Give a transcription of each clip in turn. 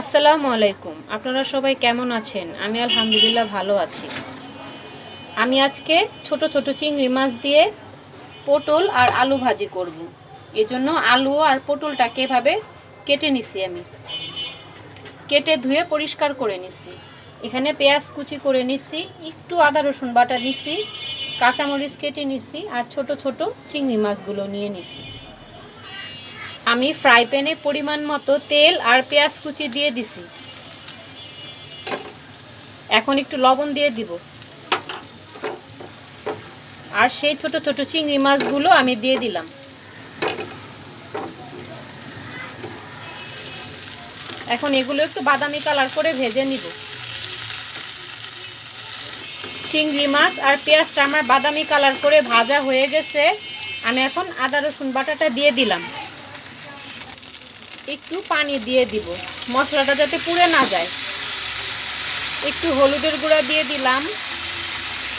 আসসালামু আলাইকুম। আপনারা সবাই কেমন আছেন? আমি আলহামদুলিল্লাহ ভালো আছি। আমি আজকে ছোট ছোট চিংড়ি মাছ দিয়ে পটল আর আলু ভাজি করব। এজন্য আলু আর পটলটাকে এভাবে কেটে নিছি আমি। কেটে ধুয়ে পরিষ্কার করে নিছি। এখানে পেঁয়াজ কুচি করে নিছি, একটু আদা, রসুন বাটা নিছি, কাঁচামরিচ কেটে নিছি আর ছোট ছোট চিংড়ি মাছগুলো নিয়ে নিছি। আমি ফ্রাই প্যানে পরিমাণ মতো তেল আর পেঁয়াজ কুচি দিয়ে দিছি। এখন একটু লবণ দিয়ে দিব। আর সেই ছোট ছোট চিংড়ি মাছগুলো আমি দিয়ে দিলাম। এখন এগুলো একটু বাদামি কালার করে ভেজে নিব। চিংড়ি মাছ আর পেঁয়াজটা আমার বাদামি কালার করে ভাজা হয়ে গেছে। আমি এখন আদা রসুন বাটাটা দিয়ে দিলাম। একটু পানি দিয়ে দিব। মশলাটা যাতে পুড়ে না যায়। একটু হলুদের গুঁড়া দিয়ে দিলাম।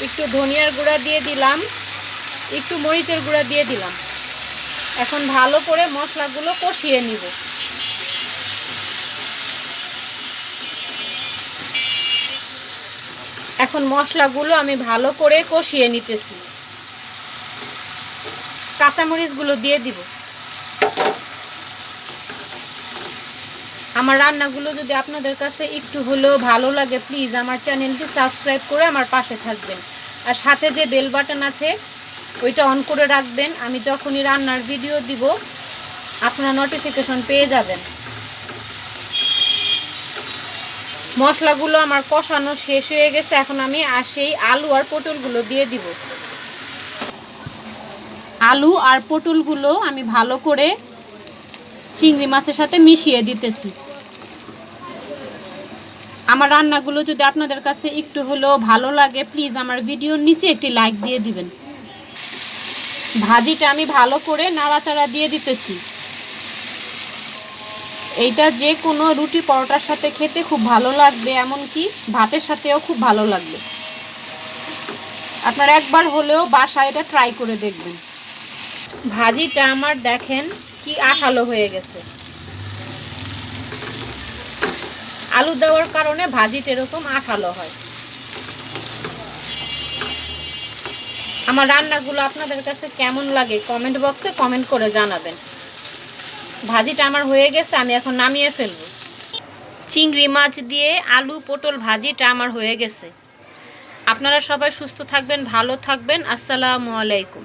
একটু ধনিয়ার গুঁড়া দিয়ে দিলাম। একটু মরিচের গুঁড়া দিয়ে দিলাম। এখন ভালো করে মশলাগুলো কষিয়ে নিব। এখন মশলাগুলো আমি ভালো করে কষিয়ে নিতেছি। কাঁচামরিচগুলো দিয়ে দিব। আমার রান্নাগুলো যদি আপনাদের কাছে একটু হলেও ভালো লাগে প্লিজ আমার চ্যানেলটি সাবস্ক্রাইব করে আমার পাশে থাকবেন। আর সাথে যে বেল বাটন আছে, ওইটা অন করে রাখবেন। আমি যখনই রান্নার ভিডিও দিব, আপনারা নোটিফিকেশন পেয়ে যাবেন। মশলাগুলো আমার কষানো শেষ হয়ে গেছে। এখন আমি সেই আলু আর পটলগুলো দিয়ে দিব। আলু আর পটলগুলো আমি ভালো করে চিংড়ি মাছের সাথে মিশিয়ে দিতেছি। আমার রান্নাগুলো যদি আপনাদের কাছে একটু হলেও ভালো লাগে প্লিজ আমার ভিডিওর নিচে একটি লাইক দিয়ে দিবেন। ভাজিটা আমি ভালো করে নাড়াচাড়া দিয়ে দিতেছি। এইটা যে কোনো রুটি পরোটার সাথে খেতে খুব ভালো লাগবে, এমনকি ভাতের সাথেও খুব ভালো লাগবে। আপনারা একবার হলেও বাসায় এটা ট্রাই করে দেখবেন। ভাজিটা আমার দেখেন কি আঠালো হয়ে গেছে। আলু দেওয়ার কারণে ভাজিটা এরকম আঠালো হয়। আমার রান্নাগুলো আপনাদের কাছে কেমন লাগে কমেন্ট বক্সে কমেন্ট করে জানাবেন। ভাজিটা আমার হয়ে গেছে, আমি এখন নামিয়ে ফেলব। চিংড়ি মাছ দিয়ে আলু পটল ভাজিটা আমার হয়ে গেছে। আপনারা সবাই সুস্থ থাকবেন, ভালো থাকবেন। আসসালামু আলাইকুম।